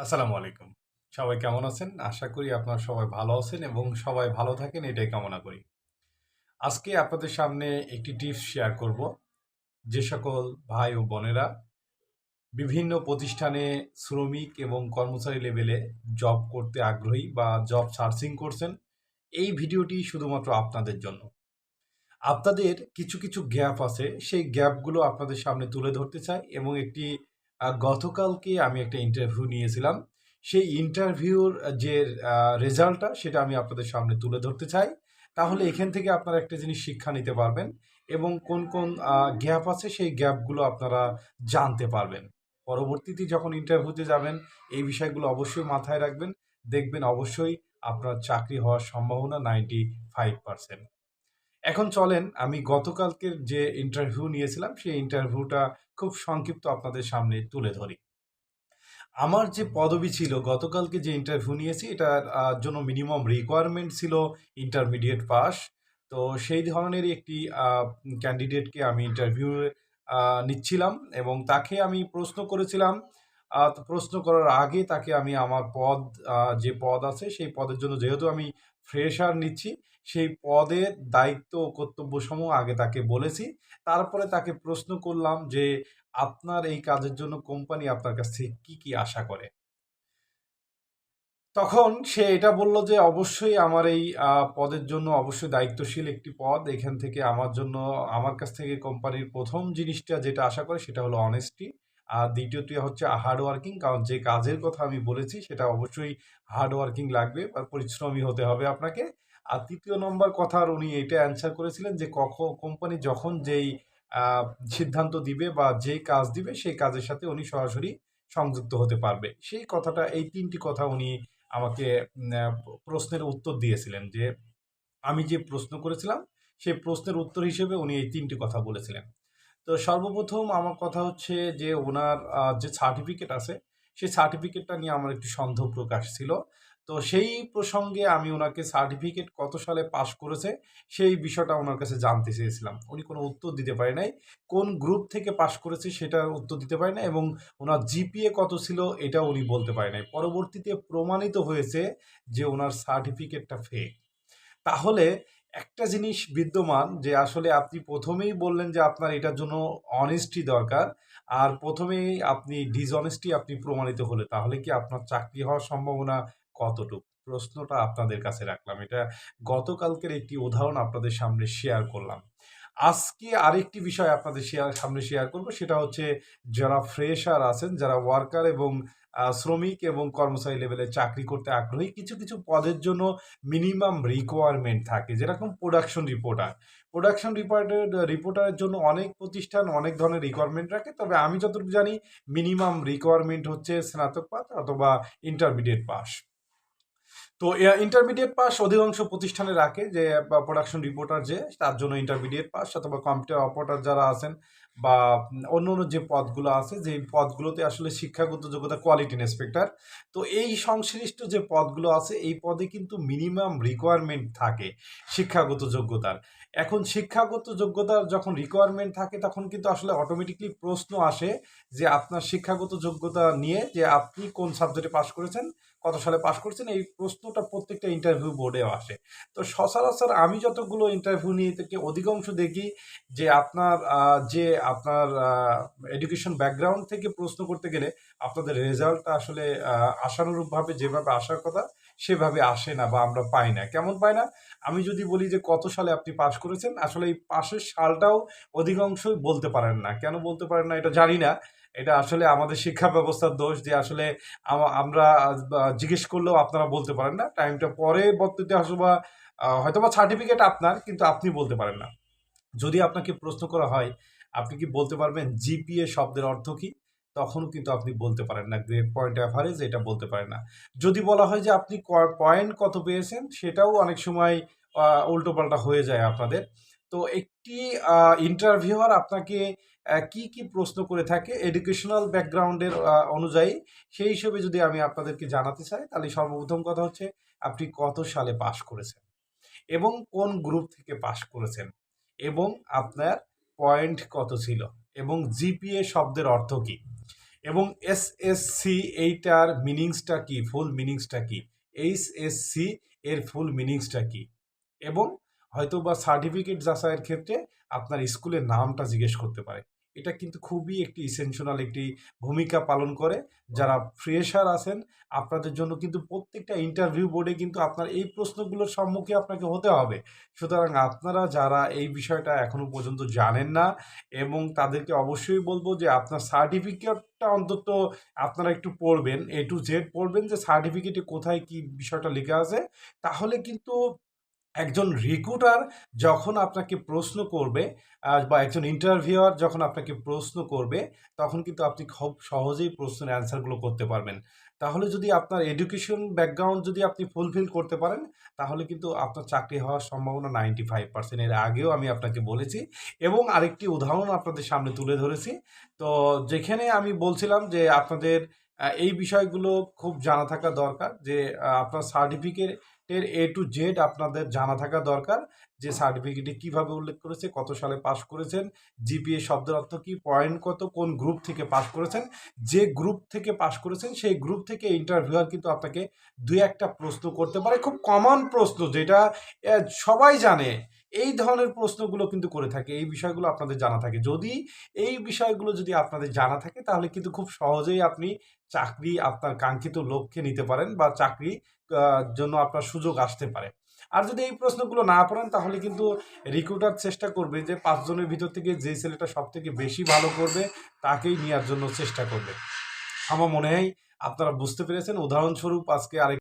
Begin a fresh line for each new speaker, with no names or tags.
আসসালামু আলাইকুম। সবাই কেমন আছেন? আশা করি আপনারা সবাই ভালো আছেন এবং সবাই ভালো থাকেন, এটাই কামনা করি। আজকে আপনাদের সামনে একটি টিপস শেয়ার করব। যে সকল ভাই ও বোনেরা বিভিন্ন প্রতিষ্ঠানে শ্রমিক এবং কর্মচারী লেভেলে জব করতে আগ্রহী বা জব সার্চিং করছেন, এই ভিডিওটি শুধুমাত্র আপনাদের জন্য। আপনাদের কিছু কিছু গ্যাপ আছে, সেই গ্যাপগুলো আপনাদের সামনে তুলে ধরতে চাই এবং একটি গতকালকে আমি একটা ইন্টারভিউ নিয়েছিলাম। সেই ইন্টারভিউর যে রেজাল্টটা সেটা আমি আপনাদের সামনে তুলে ধরতে চাই। তাহলে এখান থেকে আপনারা একটা জিনিস শিক্ষা নিতে পারবেন এবং কোন কোন গ্যাপ আছে সেই গ্যাপগুলো আপনারা জানতে পারবেন। পরবর্তীতে যখন ইন্টারভিউতে যাবেন, এই বিষয়গুলো অবশ্যই মাথায় রাখবেন। দেখবেন অবশ্যই আপনার চাকরি হওয়ার সম্ভাবনা নাইনটি ফাইভ পার্সেন্ট এখন চলেন, আমি গতকালকের যে ইন্টারভিউ নিয়েছিলাম, সেই ইন্টারভিউটা খুব সংক্ষিপ্ত আপনাদের সামনে তুলে ধরি। আমার যে পদবি ছিল, গতকালকে যে ইন্টারভিউ নিয়েছি, এটার জন্য মিনিমাম রিকোয়ারমেন্ট ছিল ইন্টারমিডিয়েট পাস তো সেই ধরনের একটি ক্যান্ডিডেটকে আমি ইন্টারভিউ নিচ্ছিলাম এবং তাকে আমি প্রশ্ন করেছিলাম প্রশ্ন করার আগে তাকে আমি আমার পদ যে পদ আছে সেই পদের জন্য যেহেতু আমি ফ্রেশার নিচ্ছি, সেই পদের দায়িত্ব ও কর্তব্যসমূহ আগে তাকে বলেছি। তারপরে তাকে প্রশ্ন করলাম যে আপনার এই কাজের জন্য কোম্পানি আপনার কাছ থেকে কি কি আশা করে? তখন সে এটা বলল যে অবশ্যই আমার এই পদের জন্য অবশ্যই দায়িত্বশীল একটি পদ। এখান থেকে আমার জন্য, আমার কাছ থেকে কোম্পানির প্রথম জিনিসটা যেটা আশা করে সেটা হলো অনেস্টি আর দ্বিতীয়টি হচ্ছে হার্ড ওয়ার্কিং কারণ যে কাজের কথা আমি বলেছি সেটা অবশ্যই হার্ড ওয়ার্কিং লাগবে বা পরিশ্রমী হতে হবে আপনাকে। আর তৃতীয় নম্বর কথার উনি এটা অ্যান্সার করেছিলেন যে কখন কোম্পানি যখন যেই সিদ্ধান্ত দিবে বা যেই কাজ দিবে সেই কাজের সাথে উনি সরাসরি সংযুক্ত হতে পারবে। সেই কথাটা, এই তিনটি কথা উনি আমাকে প্রশ্নের উত্তর দিয়েছিলেন যে, আমি যে প্রশ্ন করেছিলাম, সেই প্রশ্নের উত্তর হিসেবে উনি এই তিনটি কথা বলেছিলেন। তো সর্বপ্রথম আমার কথা হচ্ছে যে ওনার যে সার্টিফিকেট আছে, সেই সার্টিফিকেটটা নিয়ে আমার একটি সন্দেহ প্রকাশ ছিল। তো সেই প্রসঙ্গে আমি ওনাকে সার্টিফিকেট কত সালে পাশ করেছে, সেই বিষয়টা ওনার কাছে জানতে চেয়েছিলাম। উনি কোনো উত্তর দিতে পারে নাই, কোন গ্রুপ থেকে পাশ করেছে সেটার উত্তর দিতে পারে না এবং ওনার জিপিএ কত ছিল এটা উনি বলতে পারে নাই। পরবর্তীতে প্রমাণিত হয়েছে যে ওনার সার্টিফিকেটটা ফেক তাহলে একটা জিনিস বিদ্যমান যে আসলে আপনি প্রথমেই বললেন যে আপনার এটার জন্য অনেস্টি দরকার। আর প্রথমেই আপনি ডিসঅনেস্টি আপনি প্রমাণিত হলে তাহলে কি আপনার চাকরি হওয়ার সম্ভাবনা কতটুকু? প্রশ্নটা আপনাদের কাছে রাখলাম। এটা গতকালকের একটি উদাহরণ আপনাদের সামনে শেয়ার করলাম। আজকে আরেকটি বিষয় আপনাদের শেয়ার সামনে শেয়ার করব, সেটা হচ্ছে যারা ফ্রেশার আছেন, যারা ওয়ার্কার এবং শ্রমিক এবং কর্মচারী লেভেলে চাকরি করতে আগ্রহী, কিছু কিছু পদের জন্য মিনিমাম রিকোয়ারমেন্ট থাকে, যেরকম প্রোডাকশন রিপোর্টার প্রোডাকশন রিপোর্টার রিপোর্টারের জন্য অনেক প্রতিষ্ঠান অনেক ধরনের রিকোয়ারমেন্ট রাখে, তবে আমি যতটুকু জানি মিনিমাম রিকোয়ারমেন্ট হচ্ছে স্নাতক পাস অথবা ইন্টারমিডিয়েট পাস তো ইন্টারমিডিয়েট পাস অধিকাংশ প্রতিষ্ঠানে রাখে যে প্রোডাকশন রিপোর্টার যে, তার জন্য ইন্টারমিডিয়েট পাস অথবা কম্পিউটার অপারেটর যারা আছেন বা অন্য অন্য যে পদগুলো আছে, যে পদগুলোতে আসলে শিক্ষাগত যোগ্যতা কোয়ালিটি ইন্সপেক্টর তো এই সংশ্লিষ্ট যে পদগুলো আছে, এই পদে কিন্তু মিনিমাম রিকোয়ারমেন্ট থাকে শিক্ষাগত যোগ্যতার। এখন শিক্ষাগত যোগ্যতার যখন রিকোয়ারমেন্ট থাকে, তখন কিন্তু আসলে অটোমেটিকলি প্রশ্ন আসে যে আপনার শিক্ষাগত যোগ্যতা নিয়ে যে আপনি কোন সাবজেক্টে পাশ করেছেন, কত সালে পাশ করছেন, এই প্রশ্নটা প্রত্যেকটা ইন্টারভিউ বোর্ডেও আসে। তো সচরাচর আমি যতগুলো ইন্টারভিউ নিয়ে থেকে অধিকাংশ দেখি যে আপনার যে আপনার এডুকেশন ব্যাকগ্রাউন্ড থেকে প্রশ্ন করতে গেলে আপনাদের রেজাল্টটা আসলে আশানুরূপভাবে যেভাবে আসার কথা সেভাবে আসে না বা আমরা পাই না। কেমন পাই না? আমি যদি বলি যে কত সালে আপনি পাশ করেছেন আসলে এই পাশের সালটাও অধিকাংশই বলতে পারেন না। কেন বলতে পারেন না এটা জানি না। এটা আসলে আমাদের শিক্ষা ব্যবস্থার দোষ যে আসলে আমরা জিজ্ঞেস করলেও আপনারা বলতে পারেন না। টাইমটা পরে বর্তিতে হয়তো বা আহ, হয়তো বা সার্টিফিকেট আপনার কিন্তু আপনি বলতে পারেন না। যদি আপনাকে প্রশ্ন করা হয় আপনি কি বলতে পারবেন জিপিএ শব্দের অর্থ কি? তখনও কিন্তু আপনি বলতে পারেন না, গ্রেড পয়েন্ট অ্যাভারেজ এটা বলতে পারেন না। যদি বলা হয় যে আপনি পয়েন্ট কত পেয়েছেন, সেটাও অনেক সময় উল্টোপাল্টা হয়ে যায় আপনাদের। তো একটি ইন্টারভিউয়ার আপনাকে কি কি প্রশ্ন করে থাকে এডুকেশনাল ব্যাকগ্রাউন্ডের অনুযায়ী, সেই হিসেবে যদি আমি আপনাদেরকে জানাতে চাই, তাহলে সর্বপ্রথম কথা হচ্ছে আপনি কত সালে পাশ করেছেন এবং কোন গ্রুপ থেকে পাশ করেছেন এবং আপনার পয়েন্ট কত ছিল? এবং জিপিএ শব্দের অর্থ কি? এবং এস এস সি এইটার মিনিংসটা কি? ফুল মিনিংসটা কি? সি এর ফুল মিনিংসটা কি? এবং হয়তো বা সার্টিফিকেট যাচাইয়ের ক্ষেত্রে আপনার স্কুলের নামটা জিজ্ঞেস করতে পারে। এটা কিন্তু খুবই একটি ইসেনশনাল একটি ভূমিকা পালন করে। যারা ফ্রেশার আছেন, আপনাদের জন্য কিন্তু প্রত্যেকটা ইন্টারভিউ বোর্ডে কিন্তু আপনার এই প্রশ্নগুলোর সম্মুখে আপনাকে হতে হবে। সুতরাং আপনারা যারা এই বিষয়টা এখনও পর্যন্ত জানেন না এবং তাদেরকে অবশ্যই বলব যে আপনার সার্টিফিকেটটা অন্তত আপনারা একটু পড়বেন এ টু জেড পড়বেন যে সার্টিফিকেটে কোথায় কি বিষয়টা লেখা আছে। তাহলে কিন্তু একজন রিক্রুটার যখন আপনাকে প্রশ্ন করবে বা একজন ইন্টারভিউয়ার যখন আপনাকে প্রশ্ন করবে, তখন কিন্তু আপনি খুব সহজেই প্রশ্নের অ্যান্সারগুলো করতে পারবেন। তাহলে যদি আপনার এডুকেশন ব্যাকগ্রাউন্ড যদি আপনি ফুলফিল করতে পারেন, তাহলে কিন্তু আপনার চাকরি হওয়ার সম্ভাবনা নাইনটি ফাইভ পার্সেন্ট এর আগেও আমি আপনাকে বলেছি। এবং আরেকটি উদাহরণ আপনাদের সামনে তুলে ধরেছি। তো যেখানে আমি বলছিলাম যে আপনাদের এই বিষয়গুলো খুব জানা থাকা দরকার যে আপনার আপনার সার্টিফিকেটের এ টু জেড আপনাদের জানা থাকা দরকার যে সার্টিফিকেটে কীভাবে উল্লেখ করেছে, কত সালে পাশ করেছেন জিপিএ শব্দের অর্থ কি পয়েন্ট কত, কোন গ্রুপ থেকে পাশ করেছেন, যে গ্রুপ থেকে পাশ করেছেন, সেই গ্রুপ থেকে ইন্টারভিউয়ার কিন্তু আপনাকে দুই একটা প্রশ্ন করতে পারে। খুব কমন প্রশ্ন যেটা সবাই জানে। এই ধরনের প্রশ্নগুলো কিন্তু করে থাকে, এই বিষয়গুলো আপনাদের জানা থাকে। যদি এই বিষয়গুলো যদি আপনাদের জানা থাকে, তাহলে কিন্তু খুব সহজেই আপনি চাকরি আপনার কাঙ্ক্ষিত লক্ষ্যে নিতে পারেন বা চাকরি জন্য আপনার সুযোগ আসতে পারে। আর যদি এই প্রশ্নগুলো না পড়েন, তাহলে কিন্তু রিক্রুটার চেষ্টা করবে যে পাঁচজনের ভিতর থেকে যে ছেলেটা সব থেকে বেশি ভালো করবে, তাকেই নেওয়ার জন্য চেষ্টা করবে। আমার মনে হয় আপনারা বুঝতে পেরেছেন। উদাহরণস্বরূপ আজকে আরেক